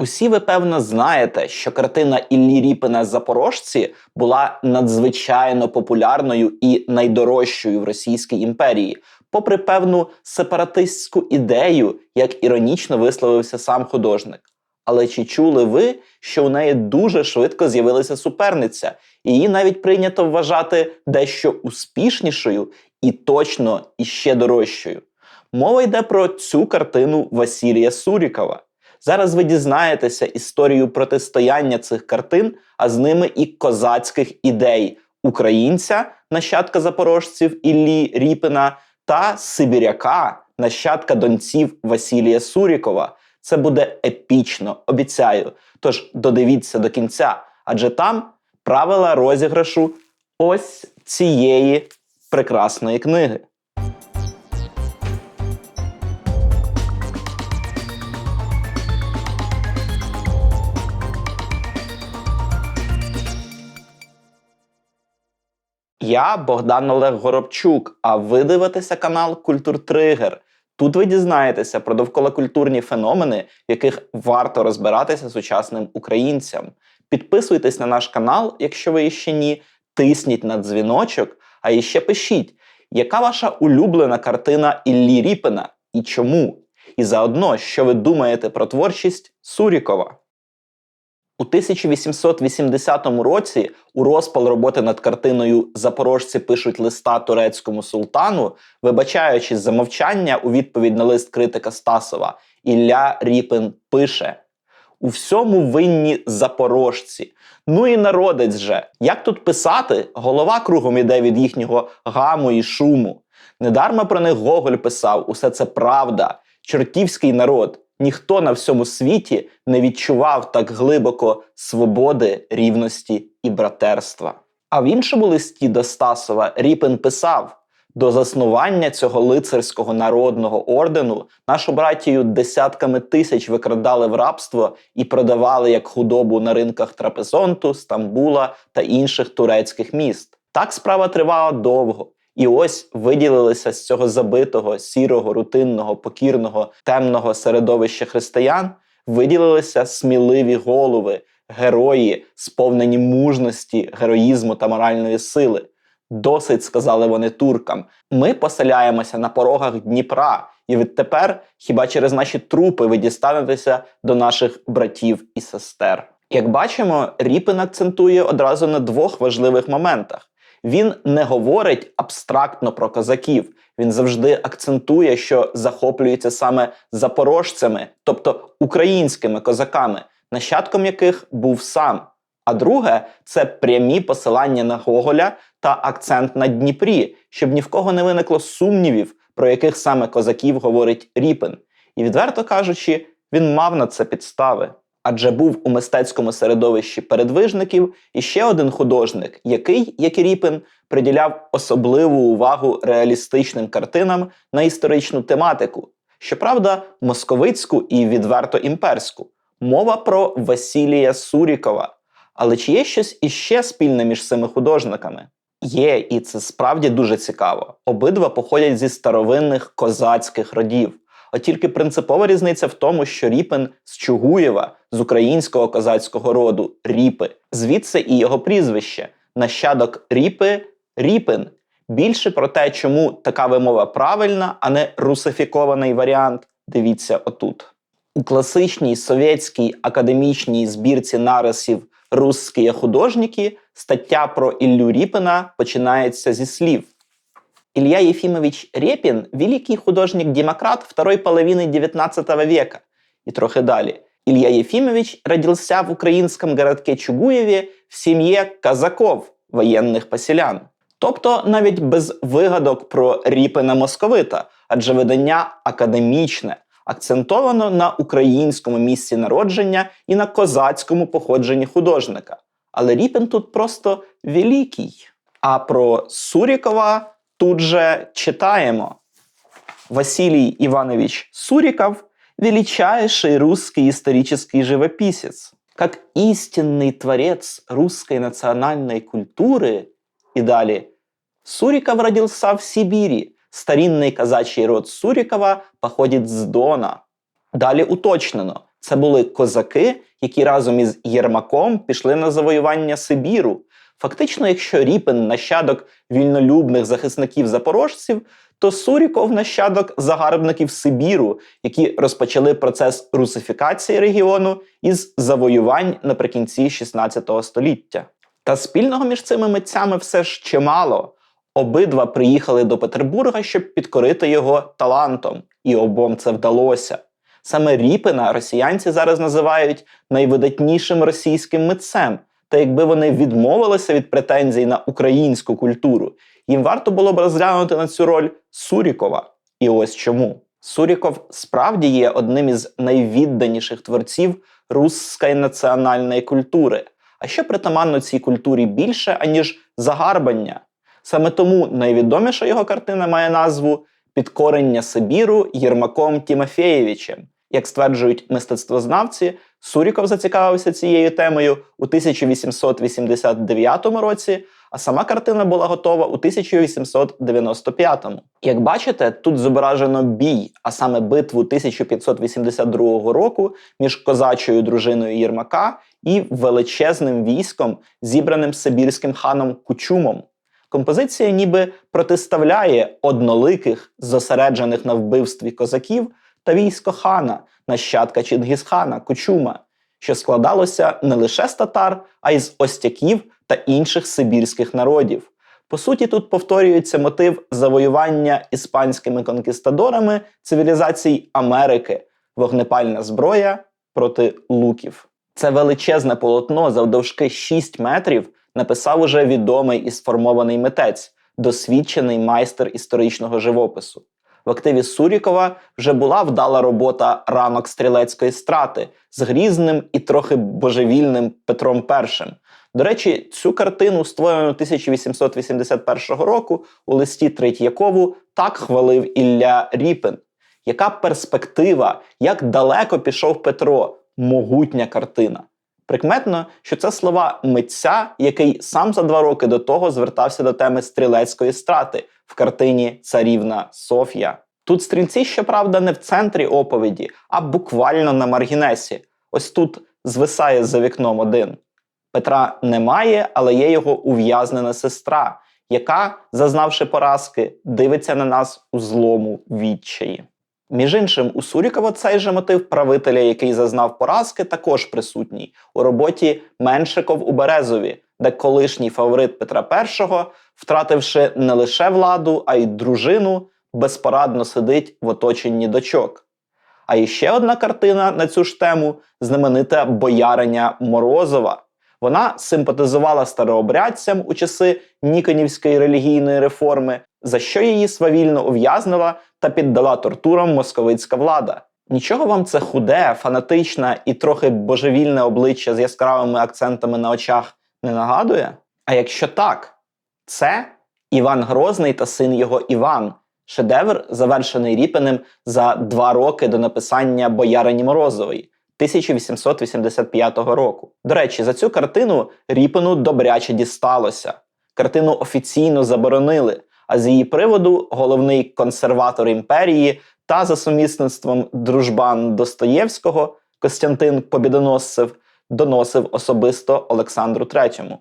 Усі ви певно знаєте, що картина Іллі Ріпина Запорожці була надзвичайно популярною і найдорожчою в Російській імперії, попри певну сепаратистську ідею, як іронічно висловився сам художник. Але чи чули ви, що у неї дуже швидко з'явилася суперниця, і її навіть прийнято вважати дещо успішнішою і точно іще дорожчою? Мова йде про цю картину Василія Сурікова. Зараз ви дізнаєтеся історію протистояння цих картин, а з ними і козацьких ідей українця, нащадка запорожців Іллі Ріпина, та Сибіряка, нащадка донців Василія Сурікова. Це буде епічно, обіцяю. Тож додивіться до кінця, адже там правила розіграшу ось цієї прекрасної книги. Я Богдан Олег Горобчук, а ви дивитеся канал Культуртригер. Тут ви дізнаєтеся про довколокультурні феномени, в яких варто розбиратися сучасним українцям. Підписуйтесь на наш канал, якщо ви ще ні, тисніть на дзвіночок, а іще пишіть, яка ваша улюблена картина Іллі Ріпина і чому? І заодно, що ви думаєте про творчість Сурікова. У 1880 році у розпал роботи над картиною Запорожці пишуть листа турецькому султану, вибачаючись за мовчання у відповідь на лист критика Стасова, Ілля Ріпин пише: У всьому винні запорожці. Ну і народець же. Як тут писати, голова кругом іде від їхнього гаму і шуму. Недарма про них Гоголь писав: усе це правда, чортівський народ. Ніхто на всьому світі не відчував так глибоко свободи, рівності і братерства. А в іншому листі до Стасова Ріпин писав: до заснування цього лицарського народного ордену нашу братію десятками тисяч викрадали в рабство і продавали як худобу на ринках Трапезонту, Стамбула та інших турецьких міст. Так справа тривала довго. І ось виділилися з цього забитого, сірого, рутинного, покірного, темного середовища християн, виділилися сміливі голови, герої, сповнені мужності, героїзму та моральної сили. Досить, сказали вони туркам. Ми поселяємося на порогах Дніпра, і відтепер хіба через наші трупи ви дістанетеся до наших братів і сестер. Як бачимо, Ріпин акцентує одразу на двох важливих моментах. Він не говорить абстрактно про козаків. Він завжди акцентує, що захоплюється саме запорожцями, тобто українськими козаками, нащадком яких був сам. А друге це прямі посилання на Гоголя та акцент на Дніпрі, щоб ні в кого не виникло сумнівів, про яких саме козаків говорить Ріпин. І, відверто кажучи, він мав на це підстави. Адже був у мистецькому середовищі передвижників і ще один художник, який, як і Ріпин, приділяв особливу увагу реалістичним картинам на історичну тематику, щоправда, московицьку і відверто імперську. Мова про Василія Сурікова. Але чи є щось іще спільне між цими художниками? Є, і це справді дуже цікаво. Обидва походять зі старовинних козацьких родів. От тільки принципова різниця в тому, що Ріпин з Чугуєва, з українського козацького роду Ріпи, звідси і його прізвище, нащадок Ріпи Ріпин. Більше про те, чому така вимова правильна, а не русифікований варіант, дивіться отут. У класичній совєтській академічній збірці нарисів «Русські художники стаття про Іллю Ріпина починається зі слів. Илья Ефимович Репин – великий художник-демократ второй половины XIX века. И трохи далі. Илья Ефимович родился в українському городке Чугуєві в сім'ї казаков, воєнних поселян. Тобто навіть без вигадок про Ріпина московита, адже видання академічне, акцентовано на українському місці народження і на козацькому походженні художника. Але Ріпин тут просто великий. А про Сурікова тут же читаємо. Василий Иванович Суриков – величайший русский исторический живописец. Как истинный творец русской национальной культуры и далее, Суриков родился в Сибири. Старинный казачий род Сурикова походит с Дона. Далі уточнено. Це були козаки, які разом із Єрмаком пішли на завоювання Сибіру. Фактично, якщо Ріпин нащадок вільнолюбних захисників запорожців, то Суріков нащадок загарбників Сибіру, які розпочали процес русифікації регіону із завоювань наприкінці 16 століття. Та спільного між цими митцями все ж чимало. Обидва приїхали до Петербурга, щоб підкорити його талантом, і обом це вдалося. Саме Ріпина росіянці зараз називають найвидатнішим російським митцем. Та якби вони відмовилися від претензій на українську культуру, їм варто було б розглянути на цю роль Сурікова. І ось чому. Суріков справді є одним із найвідданіших творців русської національної культури. А що притаманно цій культурі більше, аніж загарбання? Саме тому найвідоміша його картина має назву Підкорення Сибіру Єрмаком Тімофєєвичем. Як стверджують мистецтвознавці, Суріков зацікавився цією темою у 1889 році, а сама картина була готова у 1895. Як бачите, тут зображено бій, а саме битву 1582 року між козачою дружиною Єрмака і величезним військом, зібраним сибірським ханом Кучумом. Композиція ніби протиставляє одноликих, зосереджених на вбивстві козаків та військо хана, нащадка Чингісхана, Кучума, що складалося не лише з татар, а й з остяків та інших сибірських народів. По суті, тут повторюється мотив завоювання іспанськими конкістадорами цивілізацій Америки, вогнепальна зброя проти луків. Це величезне полотно завдовжки 6 метрів написав уже відомий і сформований митець, досвідчений майстер історичного живопису. В активі Сурікова вже була вдала робота ранок стрілецької страти з грізним і трохи божевільним Петром І. До речі, цю картину, створену 1881 року, у листі Третьякову так хвалив Ілля Ріпин. Яка перспектива, як далеко пішов Петро, могутня картина. Прикметно, що це слова митця, який сам за два роки до того звертався до теми стрілецької страти в картині Царівна Софія. Тут стрільці, щоправда, не в центрі оповіді, а буквально на маргінесі. Ось тут звисає за вікном один. Петра немає, але є його ув'язнена сестра, яка, зазнавши поразки, дивиться на нас у злому відчаї. Між іншим, у Сурікова цей же мотив правителя, який зазнав поразки, також присутній у роботі Меншиков у Березові, де колишній фаворит Петра І, втративши не лише владу, а й дружину, безпорадно сидить в оточенні дочок. А іще одна картина на цю ж тему знаменита бояриня Морозова. Вона симпатизувала старообрядцям у часи Ніконівської релігійної реформи, за що її свавільно ув'язнила та піддала тортурам московицька влада. Нічого вам це худе, фанатичне і трохи божевільне обличчя з яскравими акцентами на очах не нагадує? А якщо так, це Іван Грозний та син його Іван, шедевр, завершений Ріпиним за два роки до написання Боярині Морозової. 1885 року. До речі, за цю картину Ріпину добряче дісталося. Картину офіційно заборонили, а з її приводу головний консерватор імперії та за сумісництвом дружбан Достоєвського Костянтин Побідоносцев доносив особисто Олександру III.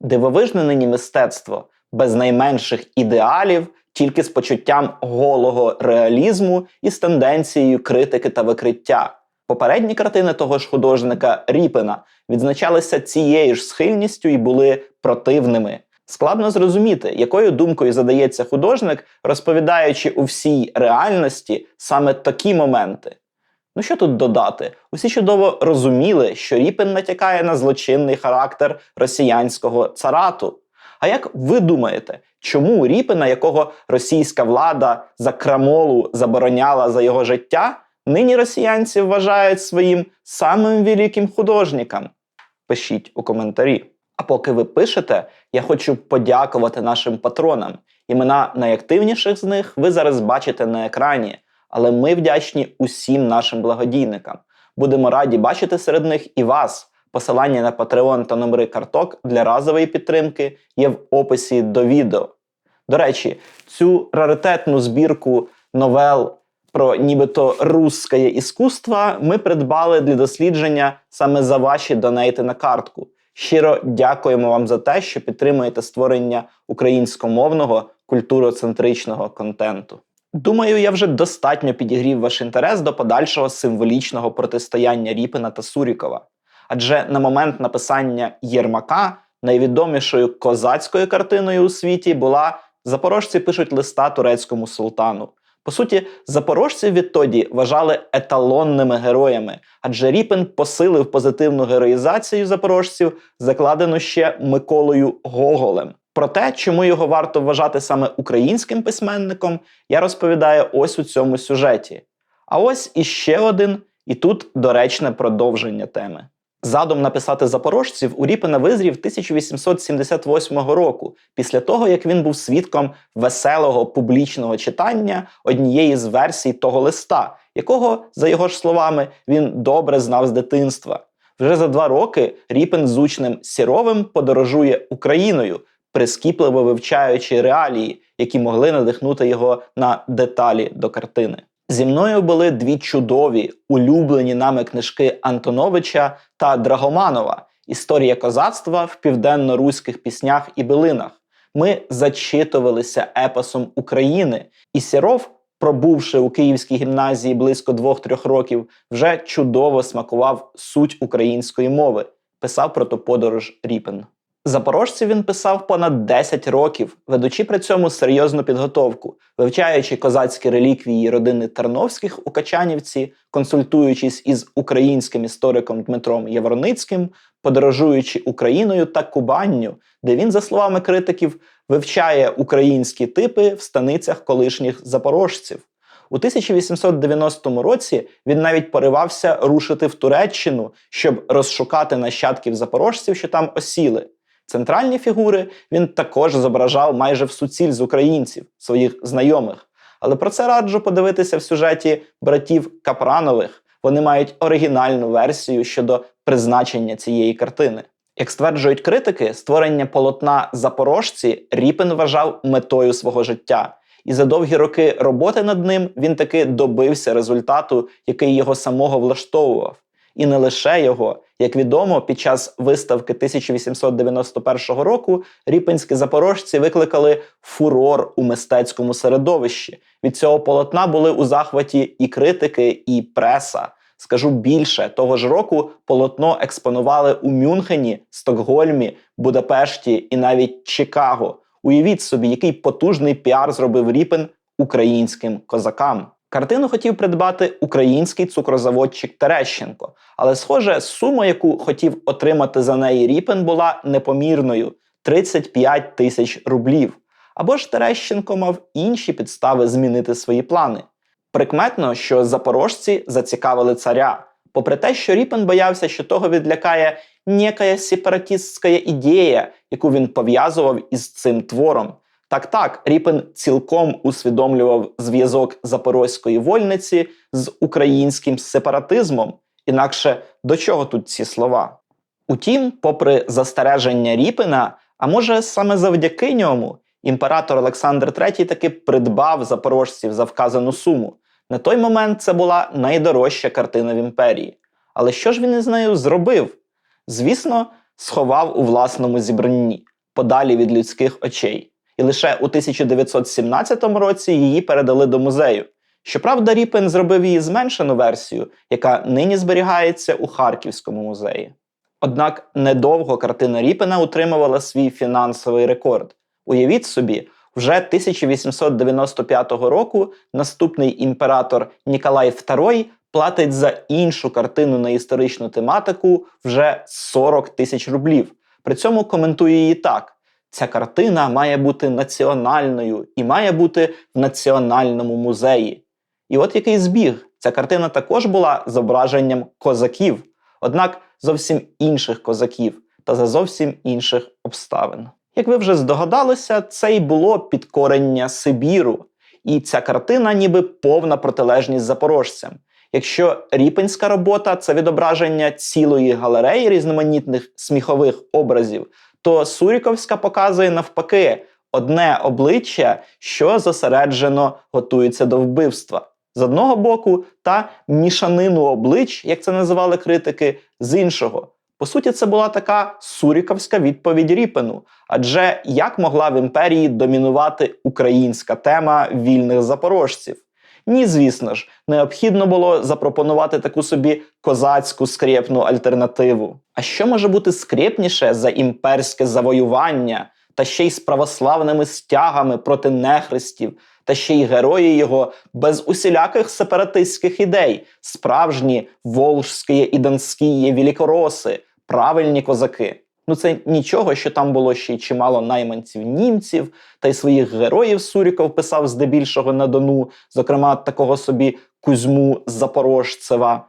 Дивовижне нині мистецтво без найменших ідеалів, тільки з почуттям голого реалізму і з тенденцією критики та викриття. Попередні картини того ж художника Ріпина відзначалися цією ж схильністю і були противними. Складно зрозуміти, якою думкою задається художник, розповідаючи у всій реальності саме такі моменти. Ну що тут додати? Усі чудово розуміли, що Ріпин натякає на злочинний характер росіянського царату. А як ви думаєте, чому Ріпина, якого російська влада за крамолу забороняла за його життя, нині росіянці вважають своїм самим великим художником? Пишіть у коментарі. А поки ви пишете, я хочу подякувати нашим патронам. Імена найактивніших з них ви зараз бачите на екрані, але ми вдячні усім нашим благодійникам. Будемо раді бачити серед них і вас. Посилання на Patreon та номери карток для разової підтримки є в описі до відео. До речі, цю раритетну збірку новел про нібито русське іскусство ми придбали для дослідження саме за ваші донейти на картку. Щиро дякуємо вам за те, що підтримуєте створення українськомовного культуроцентричного контенту. Думаю, я вже достатньо підігрів ваш інтерес до подальшого символічного протистояння Ріпина та Сурікова. Адже на момент написання Єрмака найвідомішою козацькою картиною у світі була Запорожці пишуть листа турецькому султану. По суті, запорожців відтоді вважали еталонними героями, адже Ріпин посилив позитивну героїзацію запорожців, закладену ще Миколою Гоголем. Про те, чому його варто вважати саме українським письменником, я розповідаю ось у цьому сюжеті. А ось іще один, і тут доречне продовження теми. Задум написати запорожців у Ріпина визрів 1878 року, після того як він був свідком веселого публічного читання однієї з версій того листа, якого, за його ж словами, він добре знав з дитинства. Вже за два роки Ріпин з учнем Сіровим подорожує Україною, прискіпливо вивчаючи реалії, які могли надихнути його на деталі до картини. Зі мною були дві чудові улюблені нами книжки Антоновича та Драгоманова Історія козацтва в південно-руських піснях і билинах. Ми зачитувалися епосом України, і Сіров, пробувши у Київській гімназії близько двох-трьох років, вже чудово смакував суть української мови, писав про ту подорож Ріпин. Запорожців він писав понад 10 років, ведучи при цьому серйозну підготовку, вивчаючи козацькі реліквії родини Тарновських у Качанівці, консультуючись із українським істориком Дмитром Євроницьким, подорожуючи Україною та Кубанню, де він, за словами критиків, вивчає українські типи в станицях колишніх запорожців. У 1890 році він навіть поривався рушити в Туреччину, щоб розшукати нащадків запорожців, що там осіли. Центральні фігури він також зображав майже в суціль з українців, своїх знайомих. Але про це раджу подивитися в сюжеті братів Капранових. Вони мають оригінальну версію щодо призначення цієї картини. Як стверджують критики, створення полотна запорожці Ріпин вважав метою свого життя. І за довгі роки роботи над ним він таки добився результату, який його самого влаштовував. І не лише його, як відомо, під час виставки 1891 року ріпинські запорожці викликали фурор у мистецькому середовищі. Від цього полотна були у захваті і критики, і преса. Скажу більше, того ж року полотно експонували у Мюнхені, Стокгольмі, Будапешті і навіть Чикаго. Уявіть собі, який потужний піар зробив Ріпин українським козакам. Картину хотів придбати український цукрозаводчик Терещенко, але, схоже, сума, яку хотів отримати за неї Ріпин, була непомірною 35 тисяч рублів. Або ж Терещенко мав інші підстави змінити свої плани. Прикметно, що запорожці зацікавили царя, попри те, що Ріпин боявся, що того відлякає некая сепаратистська ідея, яку він пов'язував із цим твором. Так так, Ріпин цілком усвідомлював зв'язок запорозької вольниці з українським сепаратизмом. Інакше до чого тут ці слова? Утім, попри застереження Ріпина, а може саме завдяки ньому, імператор Олександр III таки придбав запорожців за вказану суму. На той момент це була найдорожча картина в імперії. Але що ж він із нею зробив? Звісно, сховав у власному зібранні, подалі від людських очей лише у 1917 році її передали до музею. Щоправда, Ріпин зробив її зменшену версію, яка нині зберігається у Харківському музеї. Однак недовго картина Ріпина утримувала свій фінансовий рекорд. Уявіть собі, вже 1895 року наступний імператор Ніколай II платить за іншу картину на історичну тематику вже 40 тисяч рублів. При цьому коментує її так: ця картина має бути національною і має бути в національному музеї. І от який збіг. Ця картина також була зображенням козаків, однак зовсім інших козаків та за зовсім інших обставин. Як ви вже здогадалися, це й було підкорення Сибіру, і ця картина ніби повна протилежність запорожцям. Якщо ріпинська робота це відображення цілої галереї різноманітних сміхових образів, то Суріковська показує навпаки одне обличчя, що зосереджено готується до вбивства. з одного боку та мішанину облич, як це називали критики, з іншого. По суті, це була така суріковська відповідь Ріпену. Адже як могла в імперії домінувати українська тема вільних запорожців? Ні, звісно ж, необхідно було запропонувати таку собі козацьку скрєпну альтернативу. А що може бути скрєпніше за імперське завоювання, та ще й з православними стягами проти нехристів, та ще й герої його без усіляких сепаратистських ідей, справжні волжські і донські великороси, правильні козаки. Ну це нічого, що там було ще й чимало найманців німців, та й своїх героїв Суріков писав здебільшого на Дону, зокрема такого собі Кузьму Запорожцева.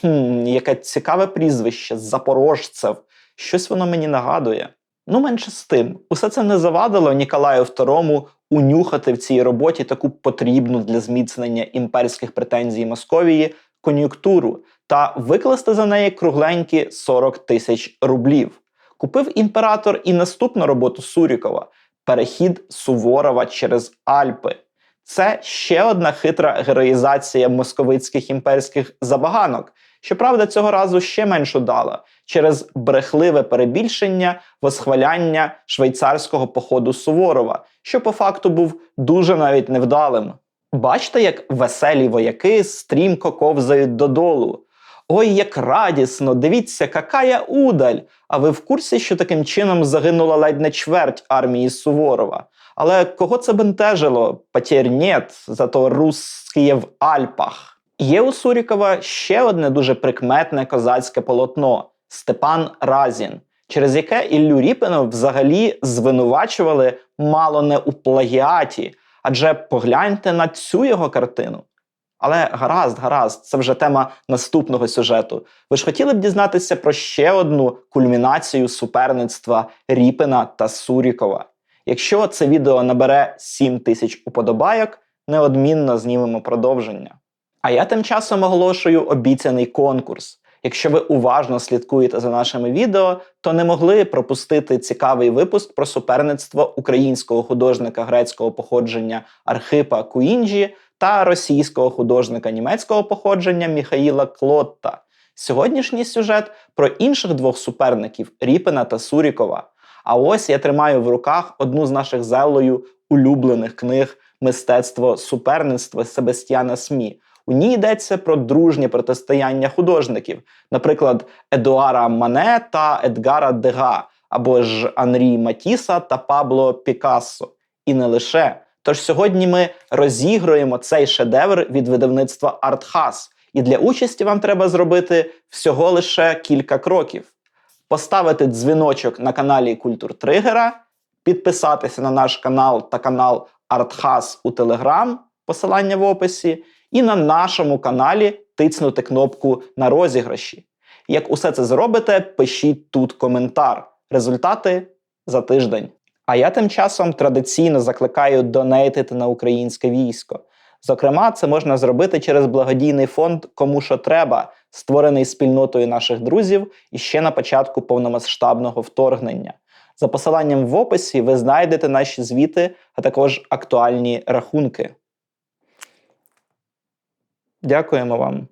Хм, яке цікаве прізвище Запорожцев. Щось воно мені нагадує. Ну, менше з тим, усе це не завадило Ніколаю II унюхати в цій роботі таку потрібну для зміцнення імперських претензій Московії кон'юнктуру та викласти за неї кругленькі 40 тисяч рублів. Купив імператор і наступну роботу Сурікова перехід Суворова через Альпи. Це ще одна хитра героїзація московицьких імперських забаганок. Щоправда, цього разу ще менш удала через брехливе перебільшення восхваляння швейцарського походу Суворова, що по факту був дуже навіть невдалим. Бачите, як веселі вояки стрімко ковзають додолу. Ой, як радісно! Дивіться, какая удаль! А ви в курсі, що таким чином загинула ледь не чверть армії Суворова? Але кого це бентежило? Потерь нет, зато русські в Альпах. Є у Сурікова ще одне дуже прикметне козацьке полотно Степан Разін, через яке Іллю Ріпина взагалі звинувачували мало не у плагіаті. Адже погляньте на цю його картину. Але гаразд, гаразд, це вже тема наступного сюжету. Ви ж хотіли б дізнатися про ще одну кульмінацію суперництва Ріпина та Сурікова. Якщо це відео набере 7 тисяч уподобайок, неодмінно знімемо продовження. А я тим часом оголошую обіцяний конкурс. Якщо ви уважно слідкуєте за нашими відео, то не могли пропустити цікавий випуск про суперництво українського художника грецького походження Архипа Куінджі та російського художника німецького походження Міхаїла Клотта. Сьогоднішній сюжет про інших двох суперників Ріпина та Сурікова. А ось я тримаю в руках одну з наших зелою улюблених книг Мистецтво суперництва Себастьяна Смі. У ній йдеться про дружнє протистояння художників, наприклад, Едуара Мане та Едгара Дега, або ж Анрі Матіса та Пабло Пікассо. І не лише. Тож сьогодні ми розігруємо цей шедевр від видавництва Артхас. І для участі вам треба зробити всього лише кілька кроків: поставити дзвіночок на каналі Культур Тригера, підписатися на наш канал та канал Артхас у Телеграм, посилання в описі, і на нашому каналі тицнути кнопку на розіграші. Як усе це зробите, пишіть тут коментар. Результати за тиждень. А я тим часом традиційно закликаю донейтити на українське військо. Зокрема, це можна зробити через благодійний фонд Кому що треба, створений спільнотою наших друзів і ще на початку повномасштабного вторгнення. За посиланням в описі ви знайдете наші звіти, а також актуальні рахунки. Дякуємо вам.